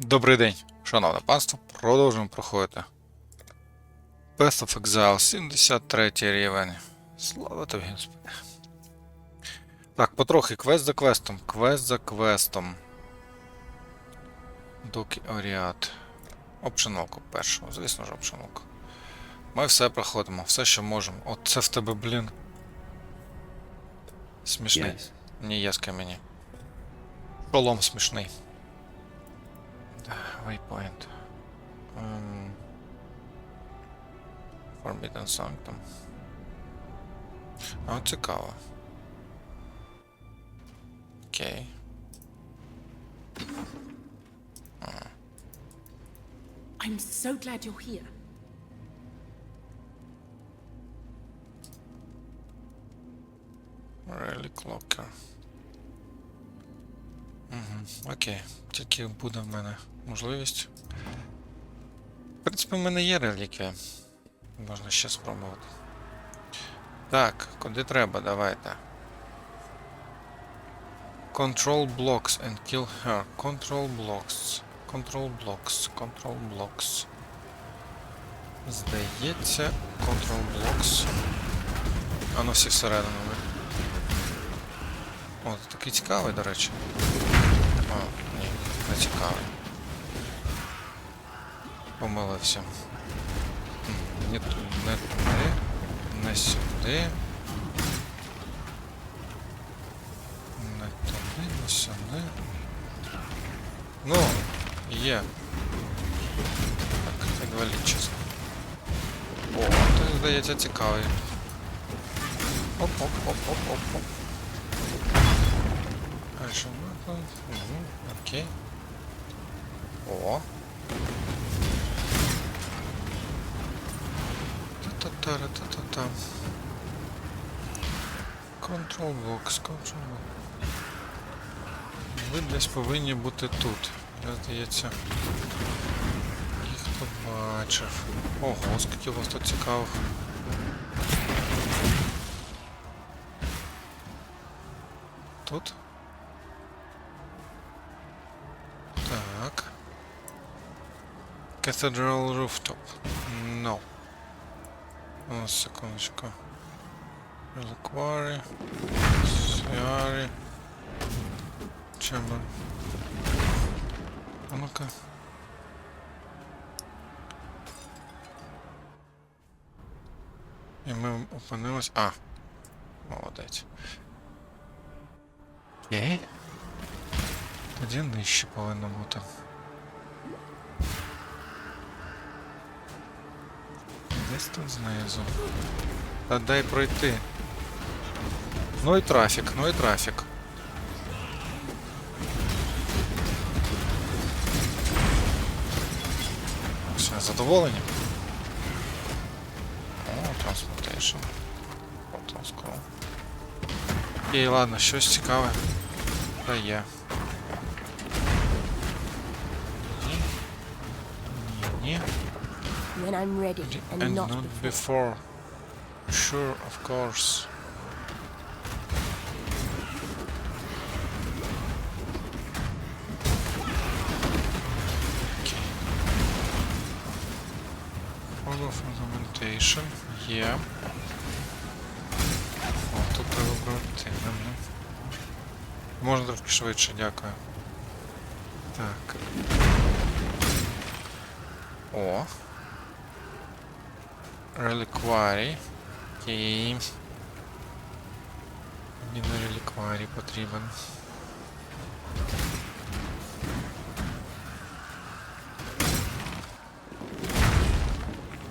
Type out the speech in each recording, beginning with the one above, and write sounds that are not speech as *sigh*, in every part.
Добрий день, шановне панство. Продовжуємо проходити. Path of Exile, 73 рівень. Слава тобі, Господи. Так, потрохи, квест за квестом, квест за квестом. Доки Оріат. Опшеноку першого, звісно ж, опшеноку. Ми все проходимо, все, що можемо. От це в тебе, блін. Смішний. Yes. Ні, є з камені. Шолом смішний. Waypoint. Um, Forbidden Sanctum. А, цікаво. Окей. I'm so glad you're here. Relic Locker. Угу, окей. Тільки буде в мене можливість. В принципі, в мене є реліквія. Можна ще спробувати. Так, куди треба, давайте. Control blocks and kill her. Control blocks. Control blocks. Control blocks. Здається, control blocks. А ну всі всередину. О, такий цікавий, до речі. О, ні, не цікавий. Помилився. М, Ні туди, не туди, не сюди. Не туди, не сюди. Ну, є. Так, інвалідчість. О, ти, здається, цікавий. Оп-оп-оп-оп-оп-оп. А що ми тут? Угу, окей. О. Та-та-та-та-та-та. Control box, control box. Ви десь повинні бути тут. Здається. Їх побачив. Ого, скільки у вас тут цікавих. Тут? Cathedral Rooftop. No. О, секундочку. Reliquary. Сиари. Chamber. А ну-ка. І ми опинились. А. Молодець. Окей. Тоді нижче повинно бути. Десь тут знизу. Та дай пройти. Ну і трафік, ну і трафік. Все, задоволені? О, transportation. Portal scroll. Окей, ладно, щось цікаве. Та є. Ні. Ні. Ні. When I'm ready and, And not, not before. before. Sure, of course. Okay. Follow fundamentation. Є. О, тут треба пройти. ну. Можна трошки швидше, дякую. Так. О. Релікварій. Окей. Мені на релікварій потрібен.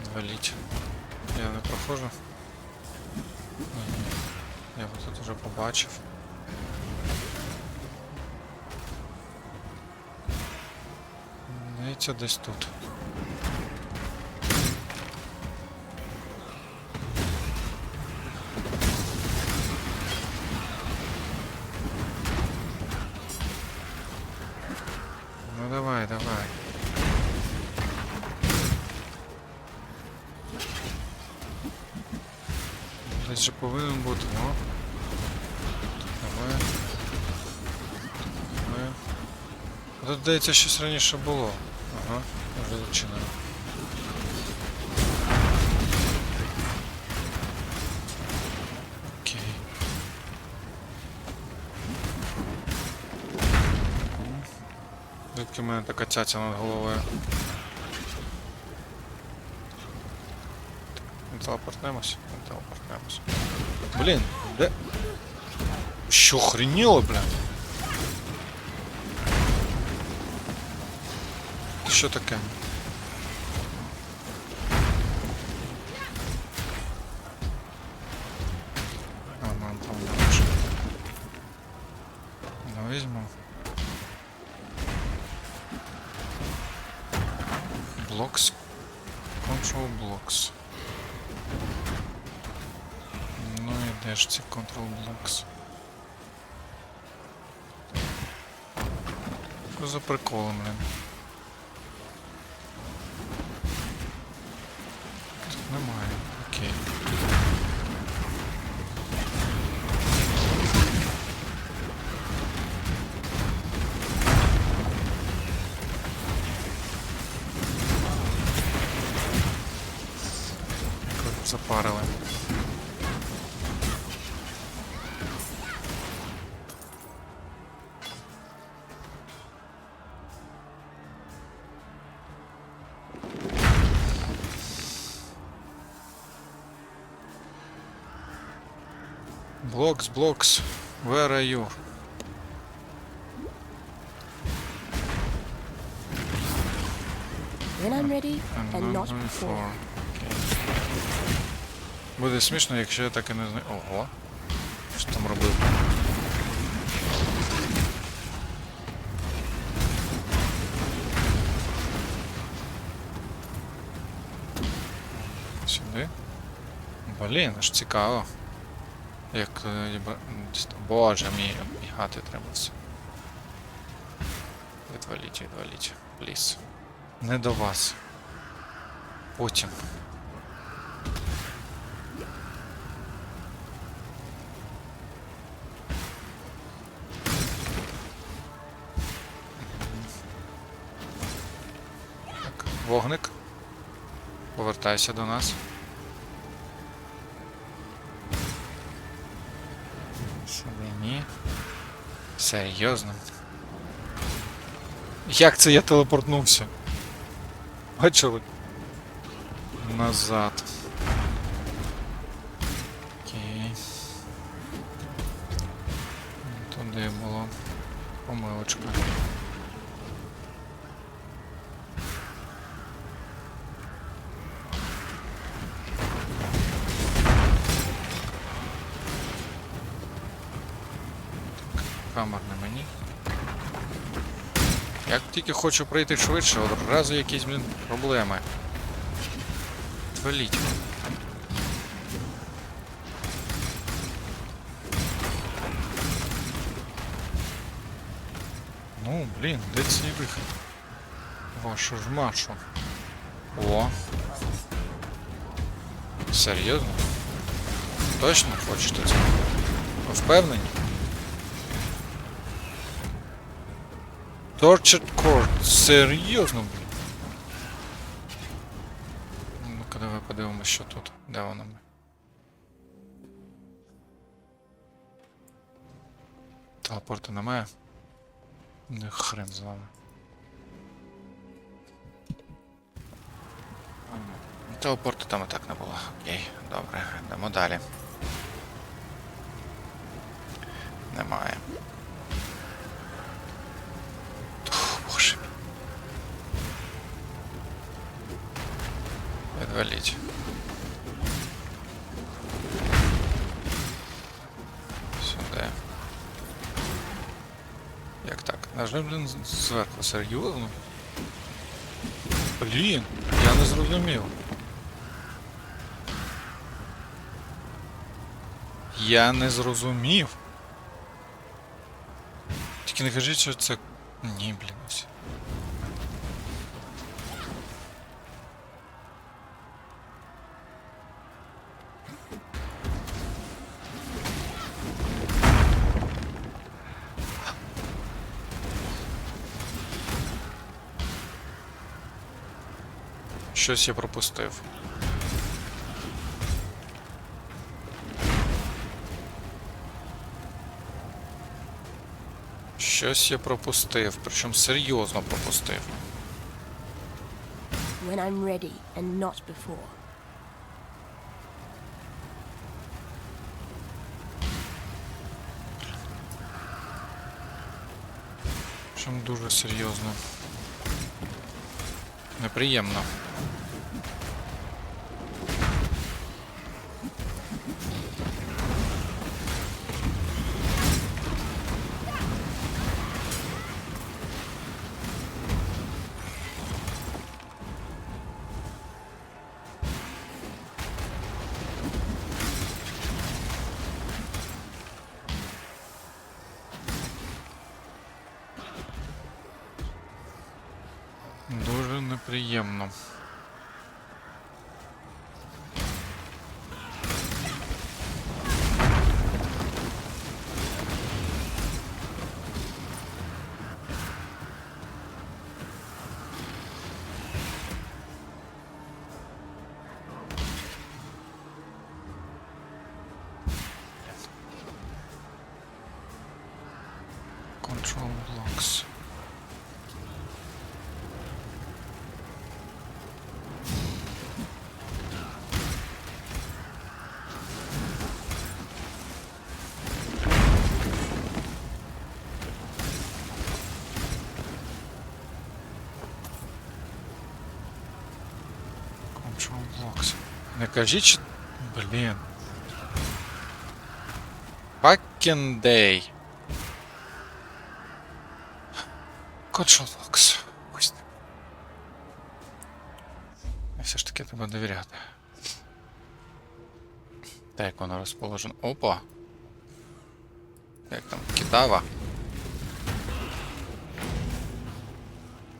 Відваліть. Я не проходжу. Я його тут вже побачив. Здається, десь тут. Тут, здається, щось раніше було. Ага, вже зачинено. Окей. Звідки в мене така цяця над головою? Не телепортнемось? Не телепортнемось. Блін, де? Що охреніло, бля? Що таке? А, нам там лучше. Ну, візьму. Blocks. Control blocks. Ну і де ж ці control blocks? Блин? Blocks, blocks, where are you? When I'm ready And not before. before. Буде смішно, якщо я так і не знаю. Ого. Що там робив? Сюди. Блін, аж цікаво. Як. е, Боже мій, бігати треба все. Відваліть, відваліть. Пліс. Не до вас. Потім. Так, вогник. Повертайся до нас. Серйозно. Як це я телепортнувся? Бачили? Назад. Окей. Туди було. Помилочка. Хочу пройти швидше, одразу якісь, блін, проблеми. Валіть. Ну, блін, де цей вихід? Вашу ж машу. О. Серйозно? Точно хочете це? Впевнені? Tortured Court. Серйозно, блін. Ну, коли ви подивимося, що тут. Де воно? Телепорту немає? Не хрен з вами. Телепорту там і так не було. Окей, добре, йдемо далі. Немає. Відваліть. Сюди. Як так? Нажми, блін, з- зверху, серйозно? Блін, я не зрозумів. Я не зрозумів. Тільки не кажіть, що це. Ні, блін, Щось я пропустив. Щось я пропустив, причому серйозно пропустив. When I'm ready and not before. Причому дуже серйозно. Неприємно. Дуже Blocks. Не кажіть, що... Блін. Control blocks. Ось. Я все ж таки треба довіряти. Так, воно розположено. Опа. Як там? Китава.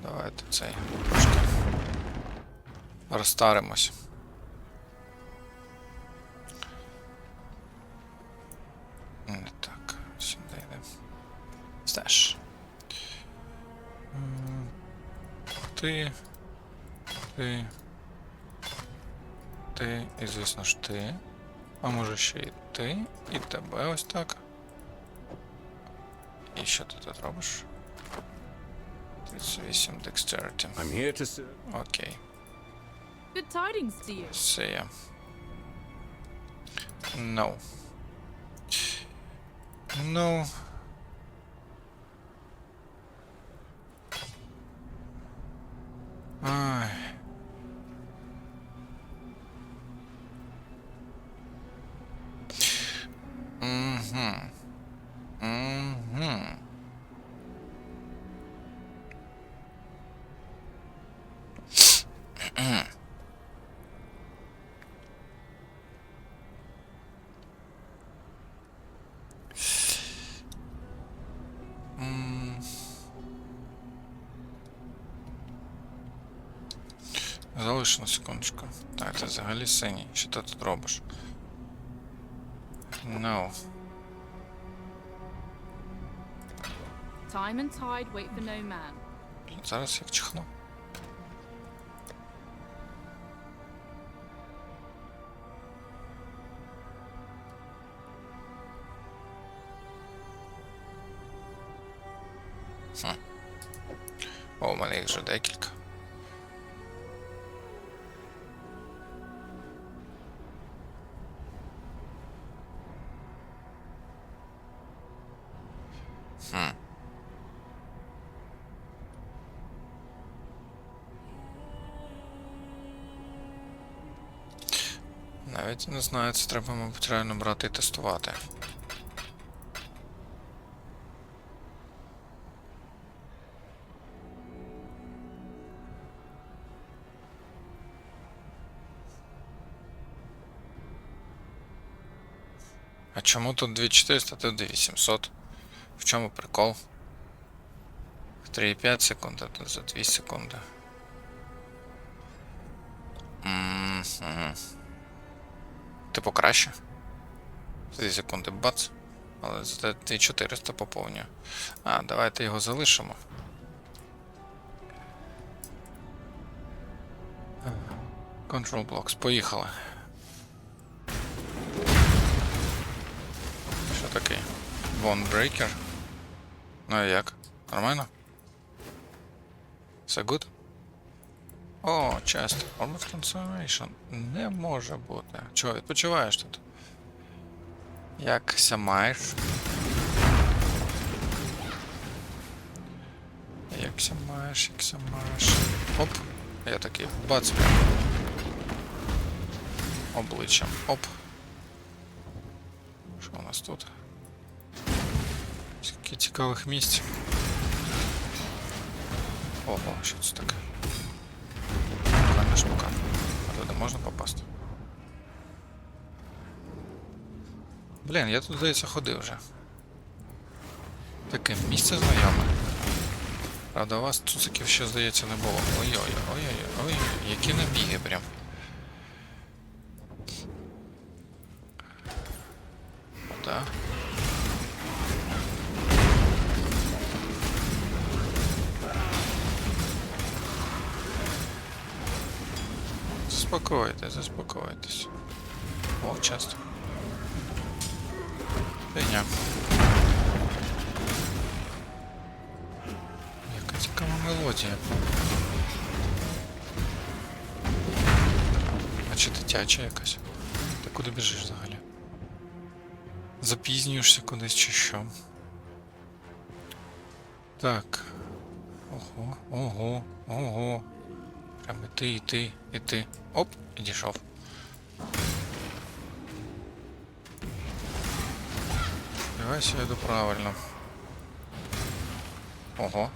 Давайте цей трошки розстаримось. Ти. Ти. Ти. І звісно ж ти. А може ще і ти. І тебе ось так. І що ти тут робиш? 38 Dexterity. I'm here to serve. Окей. Good tidings to you. See ya. No. No. All right. Залиш на секундочку. Так, це взагалі синій. Що ти тут робиш? No. Time and tide wait for no man. Зараз як чихну. Хм. О, у мене їх вже. Хм. Навіть не знаю, це треба, мабуть, реально брати і тестувати. А чому тут 2400, тут 2800? Чому прикол? 3,5 секунд, а тут за 2 секунди. М, мгм. Типу краще. 2 секунди бац. Але за 2400 поповнюю. А, давайте його залишимо. Control Blocks, поїхали. Що таке? Bone Breaker. Ну і як? Нормально? Все good? О, chest. Armor Transformation. Не може бути. Чого, відпочиваєш тут? Якся маєш? Якся маєш, якся маєш. Оп. Я такий бац. Обличчям. Оп. Що у нас тут? Скільки цікавих місць. Ого, що це таке? Прикольна штука. А туди можна попасти? Блін, я тут, здається, ходив вже. Таке місце знайоме. Правда, у вас цуциків ще, здається, не було. Ой-ой, ой-ой, ой, які набіги прям. Заспокойтесь, заспокойтесь. О, часто. Фігня. Яка цікава мелодія. А чи дитяча якась? Ти куди біжиш взагалі? Запізнюєшся кудись чи що? Так. Ого, ого, ого. Прям іти, іти, іти. Оп, і дійшов. Сподіваюся, я йду правильно. Ого.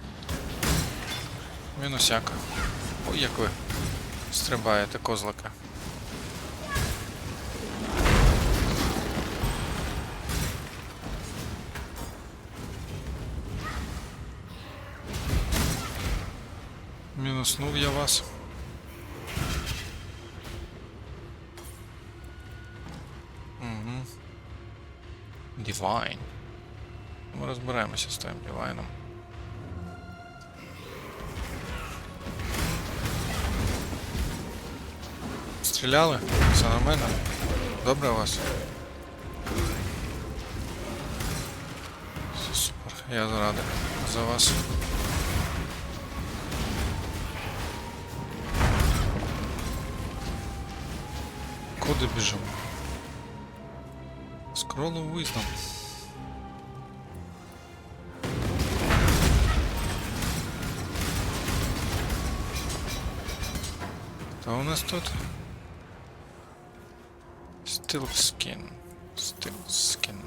Мінусяк. Ой, як ви стрибаєте козлика. Мінуснув я вас. Divine. Ми розберемося з тим Divine. Стріляли? Все нормально? Добре у вас? Все супер. Я радий за вас. Куди біжимо? Скролу Wisdom. Хто у нас тут? Stillskin. Stillskin.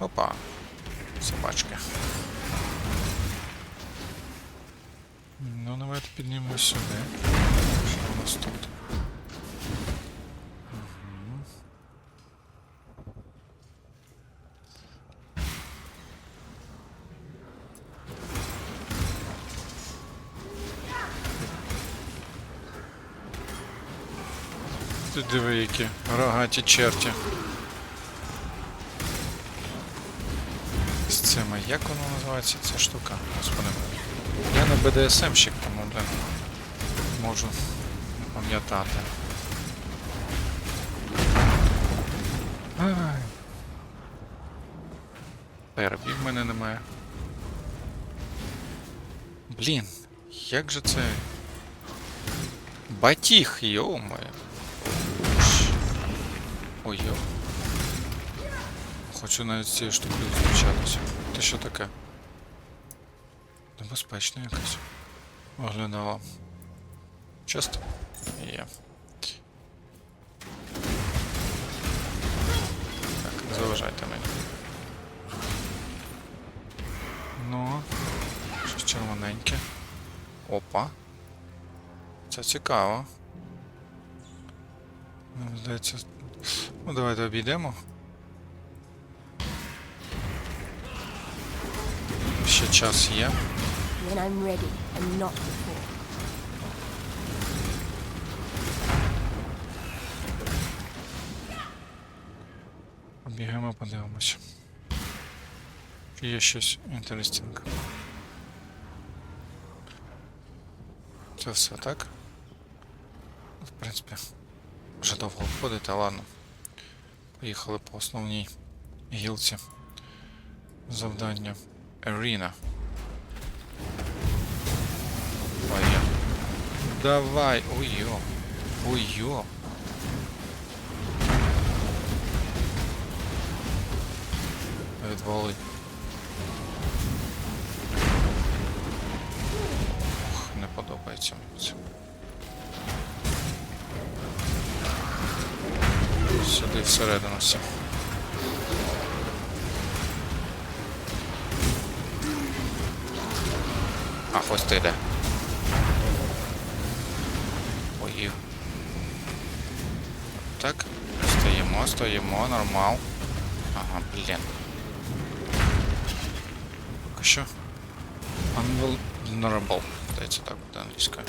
Опа. Собачки. Ну, давайте піднімемо сюди. Що у нас тут? Ти диви, які рогаті черті. З цими, як воно називається ця штука? Господи. Я не БДСМщик, тому блин, можу не пам'ятати. Перебів в мене немає. Блін, як же це. Батіг, йо-моє. Ой, йо. Хочу навіть цією штукою зустрічатися. Ти що таке? Небезпечно якось. Оглядала. Часто? Є. Так, не заважайте мені. Ну, щось червоненьке. Опа. Це цікаво. Здається. Ну, давайте обійдемо. Ще час є. When I'm ready and not before. Бігаємо, подивимось. Чи є щось інтересінг? Це все, так? В принципі, вже довго входити, ладно. Поїхали по основній гілці. Завдання Arena. Ой, я. Давай, ой-йо. Ой-йо. Відвали. Ох, не подобається мені це. Сюди всередину все. А, ось ти йде. Ой. Так, стоїмо, стоїмо, нормал. Ага, блін. Поки що. Unvulnerable. Здається, так буде англійською.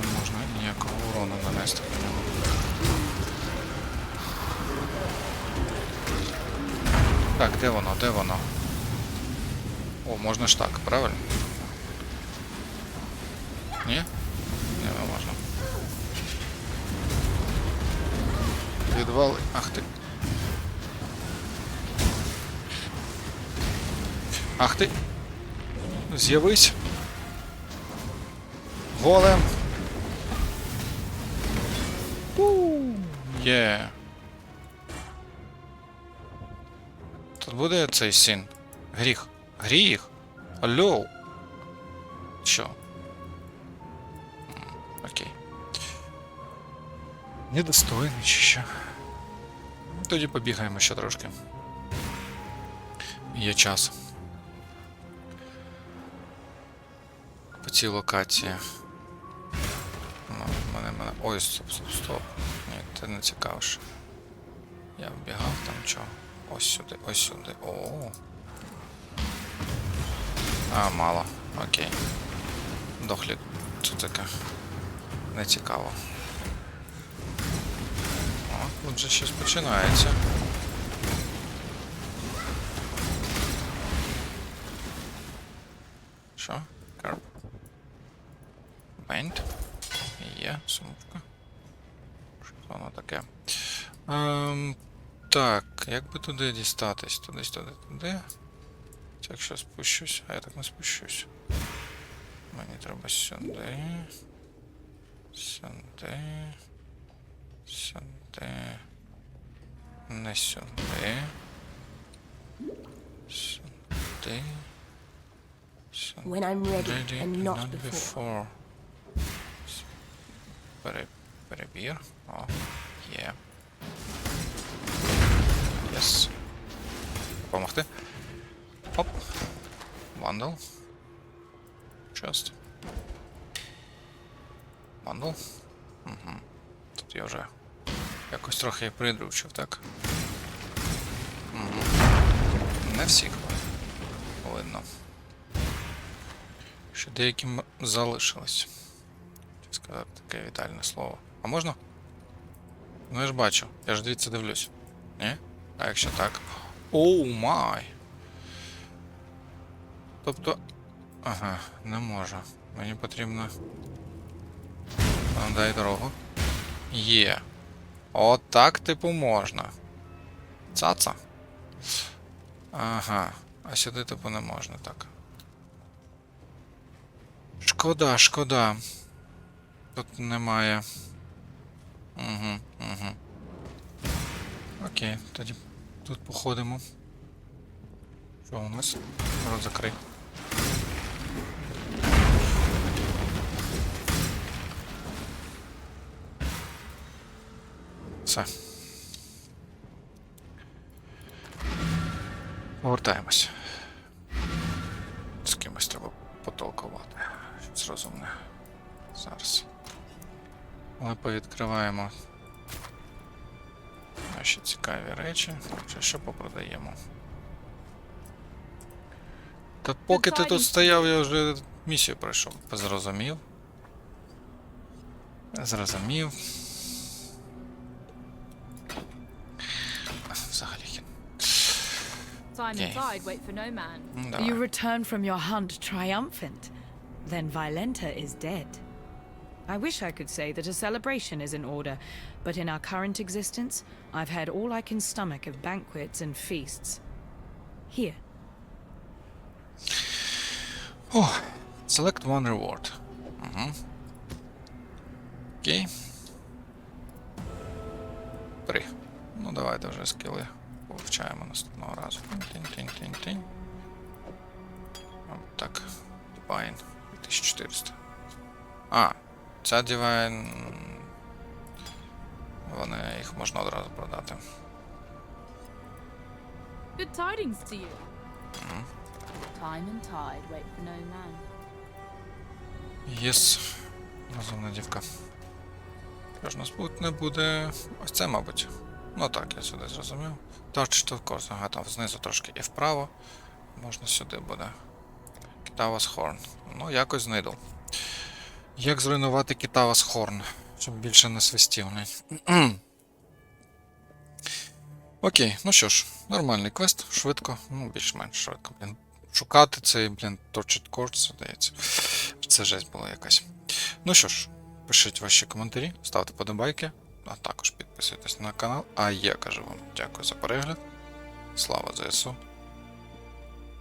Не можна ніякого урону нанести по ньому. Так, де воно, де воно? О, можна ж так, правильно? Ні? Не, не можна. Відвали. Ах ти. Ах ти. З'явись. Голем. Є. Тут буде цей син. Гріх. Гріх? Алло. Що? Окей. Недостойний чи що? Тоді побігаємо ще трошки. Є час. По цій локації. Ну, мене, мене. Ой, стоп, стоп, стоп. Ні, ти не цікавиш. Я вбігав там чого. Ось сюди, ось сюди. О. А, мало. Окей. Дохлі. Це таке. Не цікаво. О, тут вже щось починається. Що? Карп. Бейнт. Є, сумка. Що воно таке? Ем, так, як би туди дістатись? Туди, туди, туди. Це Якщо спущусь, а я так не спущусь. Мені треба сюди. Сюди. Сюди. Не сюди. Сюди. Сюди. When I'm ready Ready and not not before. before. Пере... Перебір. О, є. Єс. Допомогти. Оп. Вандал. Част. Вандал. Угу. Тут я вже якось трохи придручив, так? Угу. Не всіх видно. Ще деякі м- залишилось. Чи сказати таке вітальне слово. А можна? Ну я ж бачу, я ж дивіться дивлюсь. Ні? А якщо так. Оу май! Тобто. Ага, не можу. Мені потрібно. Дай дорогу. Є. Отак, типу, можна. Цаца. Ага. А сюди, типу, не можна так. Шкода, шкода. Тут немає. Угу, угу. Окей, тоді тут походимо. Що у нас? Рот закрий. Все. Повертаємось. З кимось треба потолкувати. Щось розумне. Зараз. Ми повідкриваємо наші цікаві речі. Що, що попродаємо? Та поки ти тут стояв, я вже місію пройшов. Зрозумів. Зрозумів. Взагалі хін. Simon. You return from your hunt triumphant. Then Violenta is dead. I wish I could say that a celebration is in order, but in our current existence, I've had all I can stomach of banquets and feasts. Here, О, select one reward. Угу. Окей. Три. Ну давайте вже скіли повчаємо наступного разу. Тінь-тінь-тінь-тінь. От так. Divine. 1400. А, ця Divine. Вони їх можна одразу продати. Good tidings to you. Time and tide wait for no man. Єс. Розумна дівка. Що ж нас тут не буде. Ось це, мабуть. Ну так, я сюди зрозумів. Touch to course. Ага, там знизу трошки і вправо. Можна сюди буде. Китавас Хорн. Ну, якось знайду. Як зруйнувати Китавас Хорн? Щоб більше не свистів. *clears throat* Окей, ну що ж, нормальний квест, швидко, ну більш-менш швидко, блін. Шукати цей, блін, Tortured Course, здається. Це жесть була якась. Ну що ж, пишіть ваші коментарі, ставте подобайки, а також підписуйтесь на канал. А я кажу вам дякую за перегляд. Слава ЗСУ.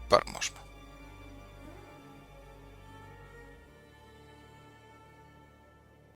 Переможемо.